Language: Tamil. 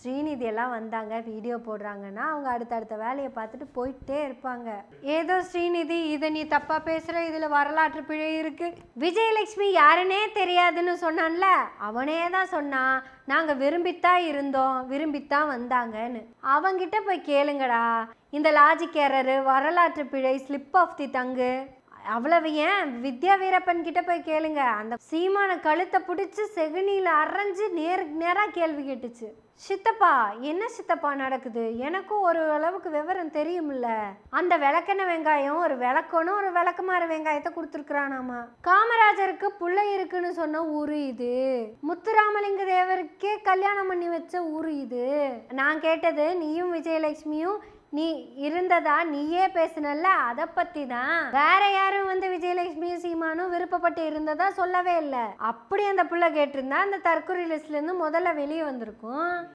ஸ்ரீநிதி எல்லாம் வந்தாங்க வீடியோ போடுறாங்கன்னா அவங்க அடுத்தடுத்த வேலையை பார்த்துட்டு போயிட்டே இருப்பாங்க. ஏதோ ஸ்ரீநிதி இதை நீ தப்பா பேசுற இதுல வரலாற்று பிழை இருக்கு. விஜயலட்சுமி யாருன்னே தெரியாதுன்னு சொன்னான்ல? அவனே தான் சொன்னான் நாங்கள் விரும்பித்தான் இருந்தோம் விரும்பித்தான் வந்தாங்கன்னு. அவங்கிட்ட போய் கேளுங்கடா இந்த லாஜிக் ஏரரு வரலாற்று பிழை ஸ்லிப் ஆஃப் தி தங்கு அவ்வளவு ஏன்? வித்யா வீரப்பன் கிட்ட போய் கேளுங்க. அந்த சீமான கழுத்தை பிடிச்சி செகுனியில் அரைஞ்சு நேர் நேராக கேள்வி கேட்டுச்சு. சித்தப்பா என்ன சித்தப்பா நடக்குது? எனக்கும் ஒரு அளவுக்கு விவரம் தெரியும்ல. அந்த விளக்கெண்ண வெங்காயம் ஒரு விளக்கணும் ஒரு விளக்குமாறு வெங்காயத்தை கொடுத்துருக்குறானாமா. காமராஜருக்கு புள்ள இருக்குன்னு சொன்ன ஊரு இது. முத்துராமலிங்க தேவருக்கே கல்யாணம் பண்ணி வச்ச ஊரு இது. நான் கேட்டது நீயும் விஜயலட்சுமியும் நீ இருந்ததா நீயே பேசுனல்ல? அதை பற்றி தான் வேற யாரும் வந்து விஜயலட்சுமியும் சீமானும் விருப்பப்பட்டு இருந்ததா சொல்லவே இல்லை. அப்படி அந்த பிள்ளை கேட்டிருந்தா அந்த தற்கொலை லிஸ்ட்ல இருந்து முதல்ல வெளியே வந்திருக்கும்.